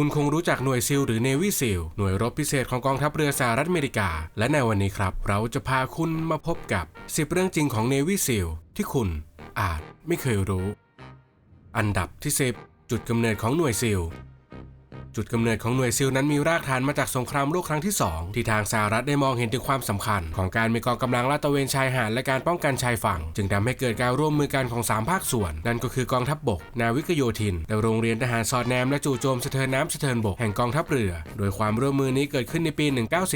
คุณคงรู้จักหน่วยซิลหรือ Navy ซิลหน่วยรบพิเศษของกองทัพเรือสหรัฐอเมริกา และในวันนี้ครับ เราจะพาคุณมาพบกับ 10 เรื่องจริงของ Navy ซิลที่คุณอาจไม่เคยรู้ อันดับที่ 10 จุดกำเนิดของหน่วยซิล จุดกำเนิดของหน่วยซิลนั้นมีรากฐานมาจากสงครามโลกครั้งที่ 2 ที่ทางสหรัฐได้มองเห็นถึงความสำคัญ ของการมีกองกำลังลาดตระเวนชายหาดและการป้องกันชายฝั่ง จึงทำให้เกิดการร่วมมือกันของ 3 ภาคส่วน นั่นก็คือกองทัพบบก นาวิกโยธินและโรงเรียนทหารสอดแนมและจู่โจมสะเทินน้ำสะเทินบกแห่งกองทัพเรือ โดยความร่วมมือนี้เกิดขึ้นในปี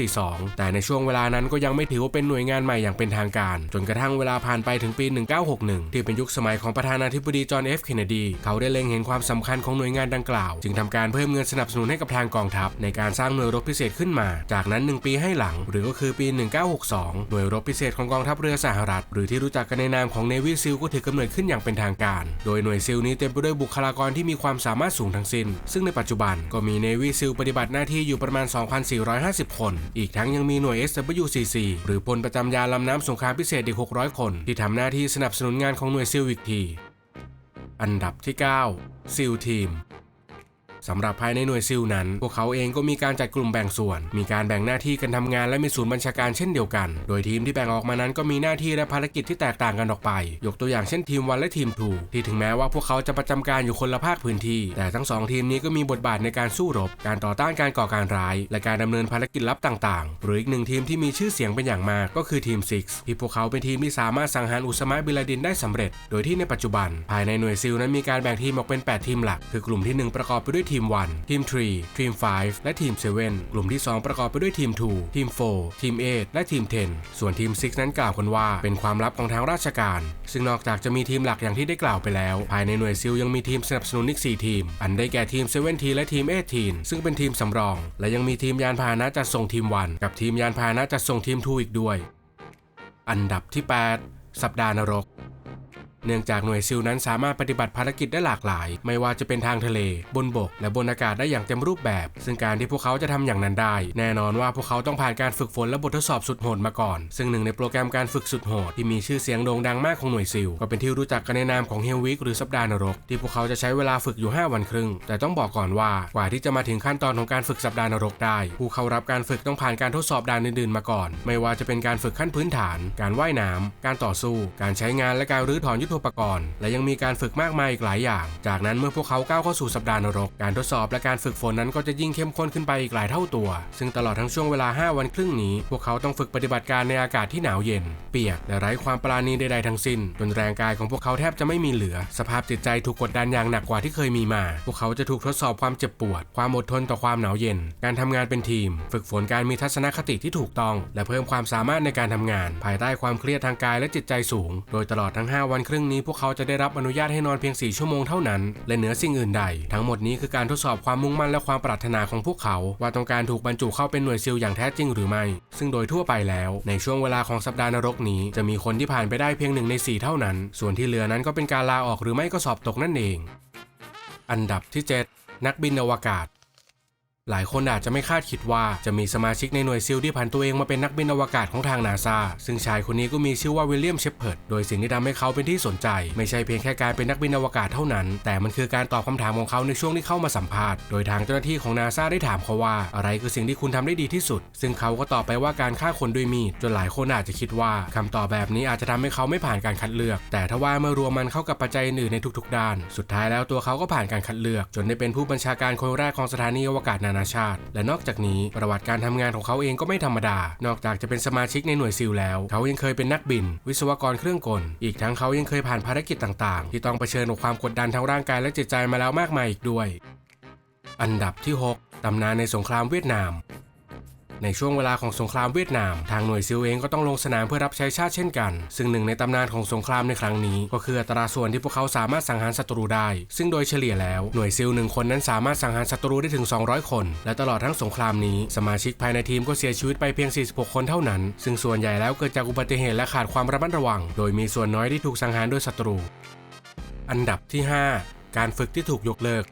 1942 แต่ในช่วงเวลานั้นก็ยังไม่ถือว่าเป็นหน่วยงานใหม่อย่างเป็นทางการ จนกระทั่งเวลาผ่านไปถึงปี 1961 ที่เป็นยุคสมัยของประธานาธิบดีจอห์นเอฟเคนเนดีเขาได้เล็งเห็นความสำคัญของหน่วยงานดังกล่าว จึงทำการเพิ่มเงินสนับสนุนให้กับทางกองทัพ ในการสร้างหน่วยรบพิเศษขึ้นมา จากนั้น 1 ปีให้หลัง หรือก็คือปี 1962 หน่วยรบพิเศษของกองทัพเรือสหรัฐ หรือที่รู้จักกันในนามของ Navy SEAL ก็ถือกำเนิดขึ้นอย่างเป็นทางการ โดยหน่วยซิลนี้เต็มไปด้วยบุคลากรที่มีความสามารถสูงทั้งสิ้น ซึ่งในปัจจุบันก็มี Navy SEAL ปฏิบัติหน้าที่อยู่ประมาณ 2,450 คน อีกทั้งยังมีหน่วย SWCC หรือพลประจำยาลำน้ำสงครามพิเศษอีก 600 คน ที่ทำหน้าที่สนับสนุนงานของหน่วยซิลอีกที อันดับที่ 9ซิลทีม สำหรับภายในหน่วยซิลนั้น พวกเขาเองก็มีการจัดกลุ่มแบ่งส่วน มีการแบ่งหน้าที่กันทำงานและมีศูนย์บัญชาการเช่นเดียวกัน โดยทีมที่แบ่งออกมานั้นก็มีหน้าที่และภารกิจที่แตกต่างกันออกไป ยกตัวอย่างเช่นทีมวันและทีมทูที่ถึงแม้ว่าพวกเขาจะประจำการอยู่คนละภาคพื้นที่ แต่ทั้งสองทีมนี้ก็มีบทบาทในการสู้รบ การต่อต้านการก่อการร้าย และการดำเนินภารกิจลับต่างๆ หรืออีกหนึ่งทีมที่มีชื่อเสียงเป็นอย่างมากก็คือทีม Six ที่พวกเขาเป็นทีมที่สามารถสังหารอุสมาบิลาดินได้สำเร็จ โดยที่ในปัจจุบัน ภายในหน่วยซิลนั้นมีการแบ่งทีมออกเป็น 8 ทีมหลัก คือกลุ่มที่ 1 ประกอบไปด้วยทีม 1 ทีม 3 ทีม 5 และทีม 7 กลุ่มที่ 2 ประกอบไปด้วยทีม 2 ทีม 4 ทีม 8 และทีม 10 ส่วนทีม 6 นั้นกล่าวกันว่า เป็นความลับของทางราชการ ซึ่งนอกจากจะมีทีมหลักอย่างที่ได้กล่าวไปแล้ว ภายในหน่วยซิลยังมีทีมสนับสนุนอีก 4 ทีม อันได้แก่ทีม 7 ทีและทีม8ซึ่งเป็นทีมสำรอง และยังมีทีมยานพาหนะจัดส่งทีม 1 กับทีมยานพาหนะจัดส่งทีม 2 อีกด้วย อันดับที่ 8 สัปดาห์นรก เนื่องจากหน่วยซิลนั้นสามารถปฏิบัติภารกิจได้หลากหลาย ไม่ว่าจะเป็นทางทะเล บนบก และบนอากาศได้อย่างเต็มรูปแบบ ซึ่งการที่พวกเขาจะทำอย่างนั้นได้ แน่นอนว่าพวกเขาต้องผ่านการฝึกฝนและบททดสอบสุดโหดมาก่อน ซึ่งหนึ่งในโปรแกรมการฝึกสุดโหดที่มีชื่อเสียงโด่งดังมากของหน่วยซิลก็เป็นที่รู้จักกันในนามของเฮลวิกหรือสัปดาห์นรก ที่พวกเขาจะใช้เวลาฝึกอยู่ 5 วันครึ่ง แต่ต้องบอกก่อนว่ากว่าที่จะมาถึงขั้นตอนของการฝึกสัปดาห์นรกได้ ผู้เข้ารับการฝึกต้องผ่านการทดสอบด่านอื่นๆมาก่อน ไม่ว่าจะเป็นการฝึกขั้นพื้นฐาน การว่ายน้ำการต่อสู้ การใช้งานและการรื้อถอนยุทโธปกรณ์ และยังมีการฝึกมากมายอีกหลายอย่าง จากนั้นเมื่อพวกเขาก้าวเข้าสู่สัปดาห์นรก การทดสอบและการฝึกฝนนั้นก็จะยิ่งเข้มข้นขึ้นไปอีกหลายเท่าตัว ซึ่งตลอดทั้งช่วงเวลา 5 วันครึ่งนี้ พวกเขาต้องฝึกปฏิบัติการในอากาศที่หนาวเย็น เปียกและไร้ความปราณีใดๆทั้งสิ้นจนแรงกายของพวกเขาแทบจะไม่มีเหลือ สภาพจิตใจถูกกดดันอย่างหนักกว่าที่เคยมีมา พวกเขาจะถูกทดสอบความเจ็บปวด ความอดทนต่อความหนาวเย็น การทำงานเป็นทีม ฝึกฝนการมีทัศนคติที่ถูกต้อง และเพิ่มความสามารถในการทำงาน ภายใต้ความเครียดทางกายและจิตใจสูง โดยตลอดทั้ง 5 วันครึ่งนี้พวกเขาจะได้รับอนุญาตให้นอนเพียง 4 ชั่วโมงเท่านั้น และเหนือสิ่งอื่นใด ทั้งหมดนี้คือการทดสอบความมุ่งมั่นและความปรารถนาของพวกเขา ว่าต้องการถูกบรรจุเข้าเป็นหน่วยซิลอย่างแท้จริงหรือไม่ ซึ่งโดยทั่วไปแล้ว ในช่วงเวลาของสัปดาห์นรกนี้ จะมีคนที่ผ่านไปได้เพียงหนึ่งในสี่เท่านั้น ส่วนที่เหลือนั้นก็เป็นการลาออกหรือไม่ก็สอบตกนั่นเอง อันดับที่ 7 นักบินอวกาศ หลายคนอาจจะไม่คาดคิดว่าจะมีสมาชิกในหน่วยซิลที่ผันตัวเองมาเป็นนักบินอวกาศของทางนาซาซึ่งชายคนนี้ก็มีชื่อว่าวิลเลียมเชฟเพิร์ดโดยสิ่งที่ทำให้เขาเป็นที่สนใจ ไม่ใช่เพียงแค่การเป็นนักบินอวกาศเท่านั้น แต่มันคือการตอบคำถามของเขาในช่วงที่เข้ามาสัมภาษณ์โดยทางเจ้าหน้าที่ของนาซาได้ถามเขาว่า อะไรคือสิ่งที่คุณทำได้ดีที่สุด ซึ่งเขาก็ตอบไปว่าการฆ่าคนด้วยมีดจนหลายคนอาจจะคิดว่าคำตอบแบบนี้อาจจะทำให้เขาไม่ผ่านการคัดเลือก แต่ถ้าว่าเมื่อรวมมันเข้ากับปัจจัยอื่นในทุกๆ ด้าน สุดท้ายแล้วตัวเขาก็ผ่านการคัดเลือก จนได้เป็นผู้บัญชาการคนแรกของสถานีอวกาศนานาชาติ และนอกจากนี้ประวัติการทำงานของเขาเองก็ไม่ธรรมดา นอกจากจะเป็นสมาชิกในหน่วยซิลแล้ว เขายังเคยเป็นนักบิน วิศวกรเครื่องกล อีกทั้งเขายังเคยผ่านภารกิจต่างๆ ที่ต้องเผชิญกับความกดดันทั้งร่างกายและจิตใจมาแล้วมากมายอีกด้วย อันดับที่ 6 ตำนานในสงครามเวียดนาม ในช่วงเวลาของสงครามเวียดนาม ทางหน่วยซิลเองก็ต้องลงสนามเพื่อรับใช้ชาติเช่นกัน ซึ่งหนึ่งในตำนานของสงครามในครั้งนี้ ก็คืออัตราส่วนที่พวกเขาสามารถสังหารศัตรูได้ ซึ่งโดยเฉลี่ยแล้วหน่วยซิลหนึ่งคนนั้นสามารถสังหารศัตรูได้ถึง 200 คน และตลอดทั้งสงครามนี้สมาชิกภายในทีมก็เสียชีวิตไปเพียง 46 คนเท่านั้น ซึ่งส่วนใหญ่แล้วเกิดจากอุบัติเหตุและขาดความระมัดระวัง โดยมีส่วนน้อยที่ถูกสังหารโดยศัตรู อันดับที่ 5 การฝึกที่ถูกยกเลิก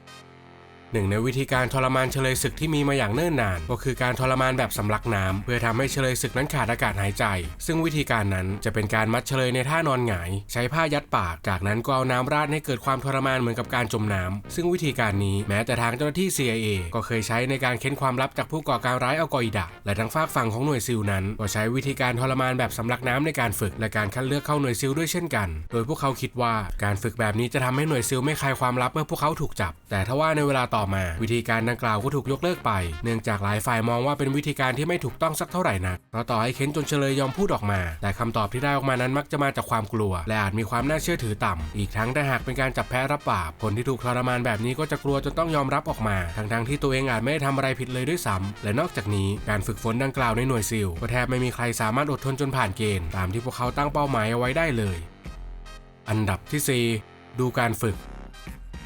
หนึ่งในวิธีการทรมานเฉลยศึกที่มีมาอย่างเนิ่นนาน ก็คือการทรมานแบบสำลักน้ำเพื่อทำให้เฉลยศึกนั้นขาดอากาศหายใจ ซึ่งวิธีการนั้นจะเป็นการมัดเฉลยในท่านอนหงาย ใช้ผ้ายัดปาก จากนั้นก็เอาน้ำราดให้เกิดความทรมานเหมือนกับการจมน้ำซึ่งวิธีการนี้แม้แต่ทางเจ้าหน้าที่ CIA ก็เคยใช้ในการเค้นความลับจากผู้ก่อการร้ายอัลกออิดะและทางฝากฝั่งของหน่วยซิลนั้น ก็ใช้วิธีการทรมานแบบสำลักน้ำในการฝึก และการคัดเลือกเข้าหน่วยซิลด้วยเช่นกัน โดยพวกเขาคิดว่าการฝึกแบบนี้จะทำให้หน่วยซิลไม่คายความลับเมื่อพวกเขาถูกจับ แต่ทว่าในเวลาต่อมา วิธีการดังกล่าวก็ถูกยกเลิกไป เนื่องจากหลายฝ่ายมองว่าเป็นวิธีการที่ไม่ถูกต้องสักเท่าไหร่นักเราต่อให้เค้นจนเฉลยยอมพูดออกมา แต่คำตอบที่ได้ออกมานั้นมักจะมาจากความกลัว และอาจมีความน่าเชื่อถือต่ำอีกทั้งถ้าหากเป็นการจับแพ้รับบาปคนที่ถูกทรมานแบบนี้ก็จะกลัวจนต้องยอมรับออกมาทั้งๆที่ตัวเองอาจไม่ได้ทำอะไรผิดเลยด้วยซ้ำและนอกจากนี้การฝึกฝนดังกล่าวในหน่วยซิลก็แทบไม่มีใครสามารถอดทนจนผ่านเกณฑ์ตามที่พวกเขาตั้งเป้าหมายเอาไว้ได้เลย อันดับที่ 4 ดูการฝึก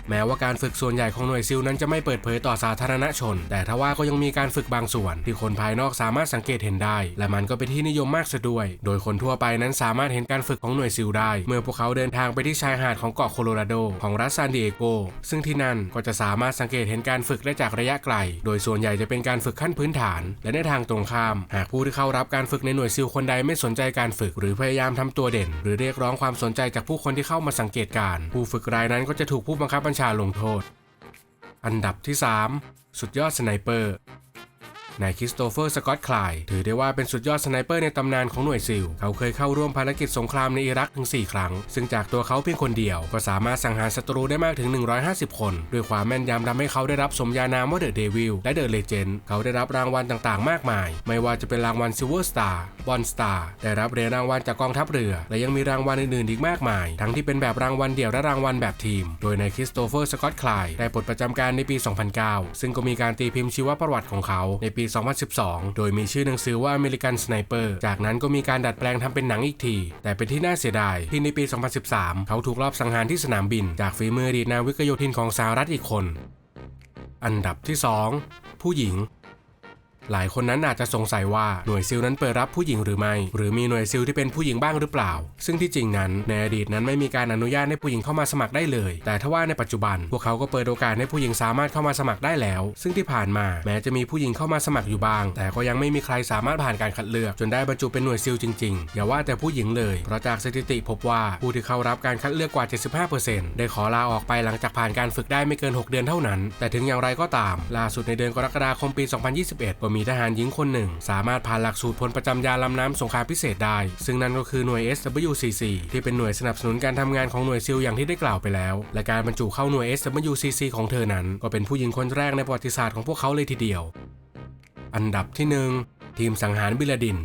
แม้ว่าการฝึกส่วนใหญ่ของหน่วยซิลนั้นจะไม่เปิดเผยต่อสาธารณชน แต่ทว่าก็ยังมีการฝึกบางส่วน ที่คนภายนอกสามารถสังเกตเห็นได้ และมันก็เป็นที่นิยมมากซะด้วย โดยคนทั่วไปนั้นสามารถเห็นการฝึกของหน่วยซิลได้ เมื่อพวกเขาเดินทางไปที่ชายหาดของเกาะโคโลราโดของรัฐซานดิเอโก ซึ่งที่นั่นก็จะสามารถสังเกตเห็นการฝึกได้จากระยะไกล โดยส่วนใหญ่จะเป็นการฝึกขั้นพื้นฐาน และในทางตรงข้าม หากผู้ที่เข้ารับการฝึกในหน่วยซิลคนใดไม่สนใจการฝึก หรือพยายามทำตัวเด่น หรือเรียกร้องความสนใจจากผู้คนที่เข้ามาสังเกตการ ผู้ฝึกรายนั้นก็จะถูกผู้บังคับบัญชาลงโทษ อันดับที่ 3 สุดยอดสไนเปอร์ นายคริสโตเฟอร์สกอตคลายถือได้ว่าเป็นสุดยอดสไนเปอร์ในตำนานของหน่วยซิล เขาเคยเข้าร่วมภารกิจสงครามในอิรักถึง 4 ครั้ง ซึ่งจากตัวเขาเพียงคนเดียว ก็สามารถสังหารศัตรูได้มากถึง 150 คน ด้วยความแม่นยำทำให้เขาได้รับสมญานามว่าเดอะเดวิลและเดอะเลเจนด์เขาได้รับรางวัลต่างๆ มากมาย ไม่ว่าจะเป็นรางวัลซิลเวอร์สตาร์บอลสตาร์ได้รับเหรียญรางวัลจากกองทัพเรือ และยังมีรางวัลอื่นๆอีกมากมาย ทั้งที่เป็นแบบรางวัลเดี่ยวและรางวัลแบบทีม โดยนายคริสโตเฟอร์สกอตคลายได้ปลดประจำการในปี 2009 ซึ่งก็มีการตีพิมพ์ชีวประวัติของเขาในปี2012 โดยมีชื่อหนังสือว่า American Sniper จากนั้นก็มีการดัดแปลงทำเป็นหนังอีกที แต่เป็นที่น่าเสียดายที่ในปี 2013 เขาถูกลอบสังหารที่สนามบิน จากฝีมือดีนาวิกโยธินของสหรัฐอีกคน อันดับที่ 2 ผู้หญิง หลายคนนั้นอาจจะสงสัยว่าหน่วยซิลนั้นเปิดรับผู้หญิงหรือไม่ หรือมีหน่วยซิลที่เป็นผู้หญิงบ้างหรือเปล่า ซึ่งที่จริงนั้นในอดีตนั้นไม่มีการอนุญาตให้ผู้หญิงเข้ามาสมัครได้เลย แต่ถ้าว่าในปัจจุบัน พวกเขาก็เปิดโอกาสให้ผู้หญิงสามารถเข้ามาสมัครได้แล้ว ซึ่งที่ผ่านมาแม้จะมีผู้หญิงเข้ามาสมัครอยู่บ้าง แต่ก็ยังไม่มีใครสามารถผ่านการคัดเลือก จนได้บรรจุเป็นหน่วยซิลจริงๆอย่าว่าแต่ผู้หญิงเลย เพราะจากสถิติพบว่าผู้ที่เข้ารับการคัดเลือกกว่า 75%ได้ขอลาออกไปหลังจากผ่านการฝึกได้ไม่เกิน 6 เดือนเท่านั้น แต่ถึงอย่างไรก็ตามล่าสุดในเดือนกรกฎาคมปี 2021ก็มีทหารหญิงคนหนึ่ง สามารถผ่านหลักสูตรพลประจำยาลำน้ำสงครามพิเศษได้ ซึ่งนั่นก็คือหน่วย SWCC ที่เป็นหน่วยสนับสนุนการทำงานของหน่วยซิลอย่างที่ได้กล่าวไปแล้ว และการบรรจุเข้าหน่วย SWCC ของเธอนั้น ก็เป็นผู้หญิงคนแรกในประวัติศาสตร์ของพวกเขาเลยทีเดียว อันดับที่หนึ่งทีมสังหารบิลาดิน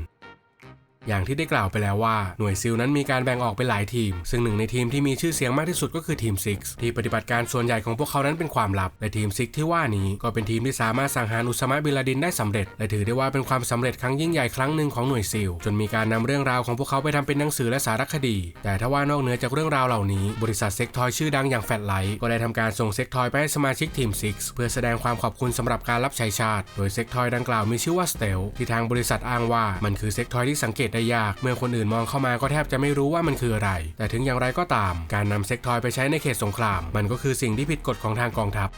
อย่างที่ได้กล่าวไปแล้วว่าหน่วยซิลนั้นมีการแบ่งออกเป็นหลายทีม ซึ่งหนึ่งในทีมที่มีชื่อเสียงมากที่สุดก็คือทีม6ที่ปฏิบัติการส่วนใหญ่ของพวกเขานั้นเป็นความลับ และทีม6ที่ว่านี้ก็เป็นทีมที่สามารถสังหารอุสมะบินลาดินได้สำเร็จ และถือได้ว่าเป็นความสำเร็จครั้งยิ่งใหญ่ครั้งหนึ่งของหน่วยซิลจนมีการนำเรื่องราวของพวกเขาไปทำเป็นหนังสือและสารคดี แต่ถ้าว่านอกเหนือจากเรื่องราวเหล่านี้ บริษัทเซ็กทอยชื่อดังอย่างแฟตไลท์ก็ได้ทำการส่งเซ็กทอยไปให้สมาชิกทีม6เพื่อแสดงความขอบคุณสำหรับการรับใช้ชาติ โดยเซ็กทอยดังกล่าวมีชื่อว่าสเตลที่ทางบริษัทอ้างว่ามันคือเซ็กทอยที่สังเกตได้ยาก เมื่อคนอื่นมองเข้ามาก็แทบจะไม่รู้ว่ามันคืออะไร แต่ถึงอย่างไรก็ตาม การนำเซ็กทอยไปใช้ในเขตสงคราม มันก็คือสิ่งที่ผิดกฎของทางกองทัพ